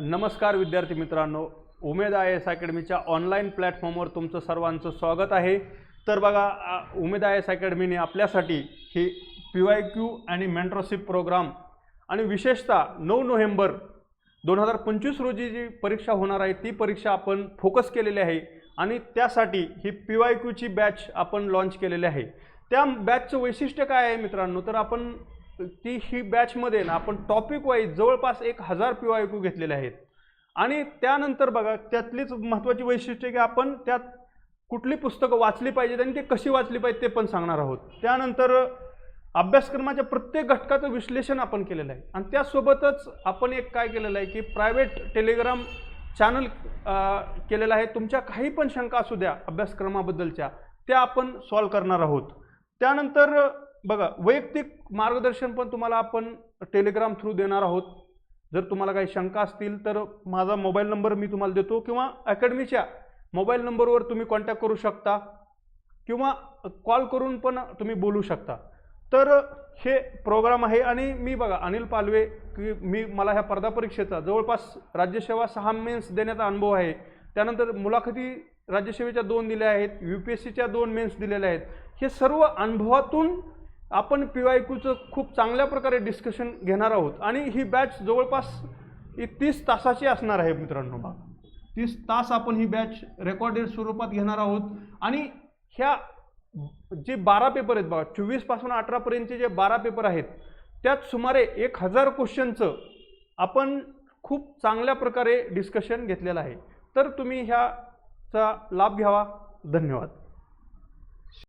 नमस्कार विद्यार्थी मित्रांनो उमेद आय एस अकॅडमीच्या ऑनलाईन प्लॅटफॉर्मवर तुमचं सर्वांचं स्वागत आहे. तर बघा उमेद आय एस अकॅडमीने आपल्यासाठी ही पी वाय क्यू आणि मेंटरशिप प्रोग्राम आणि विशेषतः नऊ नोव्हेंबर दोन हजार पंचवीस रोजी जी परीक्षा होणार आहे ती परीक्षा आपण फोकस केलेली आहे आणि त्यासाठी ही पी वाय क्यूची बॅच आपण लॉन्च केलेली आहे. त्या बॅचचं वैशिष्ट्य काय आहे मित्रांनो? तर आपण ती ही बॅचमध्ये ना आपण टॉपिक वाईज जवळपास एक हजार पी वाय क्यू घेतलेले आहेत. आणि त्यानंतर बघा त्यातलीच महत्त्वाची वैशिष्ट्य की आपण त्यात कुठली पुस्तकं वाचली पाहिजेत आणि ती कशी वाचली पाहिजे ते पण सांगणार आहोत. त्यानंतर अभ्यासक्रमाच्या प्रत्येक घटकाचं विश्लेषण आपण केलेलं आहे. आणि त्यासोबतच आपण एक काय केलेलं आहे की प्रायव्हेट टेलिग्राम चॅनल केलेलं आहे. तुमच्या काही पण शंका असू द्या अभ्यासक्रमाबद्दलच्या त्या आपण सॉल्व करणार आहोत. त्यानंतर बघा वैयक्तिक मार्गदर्शन पण तुम्हाला आपण टेलिग्राम थ्रू देणार आहोत. जर तुम्हाला काही शंका असतील तर माझा मोबाईल नंबर मी तुम्हाला देतो किंवा अकॅडमीच्या मोबाईल नंबरवर तुम्ही कॉन्टॅक्ट करू शकता किंवा कॉल करून पण तुम्ही बोलू शकता. तर हे प्रोग्राम आहे आणि मी बघा अनिल पालवे की मी मला ह्या स्पर्धा परीक्षेचा जवळपास राज्यसेवा सहा मेन्स देण्याचा अनुभव आहे. त्यानंतर मुलाखती राज्यसेवेच्या दोन दिल्या आहेत यू पी एस सीच्या दोन मेन्स दिलेल्या आहेत. हे सर्व अनुभवातून आपण पी वाय क्यूचं खूप चांगल्या प्रकारे डिस्कशन घेणार आहोत. आणि ही बॅच जवळपास ही तीस तासाची असणार आहे मित्रांनो. बघा तीस तास आपण ही बॅच रेकॉर्डेड स्वरूपात घेणार आहोत. आणि ह्या जे बारा पेपर आहेत बघा चोवीसपासून अठरापर्यंतचे जे बारा पेपर आहेत त्यात सुमारे एक हजार क्वेश्चनचं आपण खूप चांगल्या प्रकारे डिस्कशन घेतलेलं आहे. तर तुम्ही ह्याचा लाभ घ्यावा. धन्यवाद.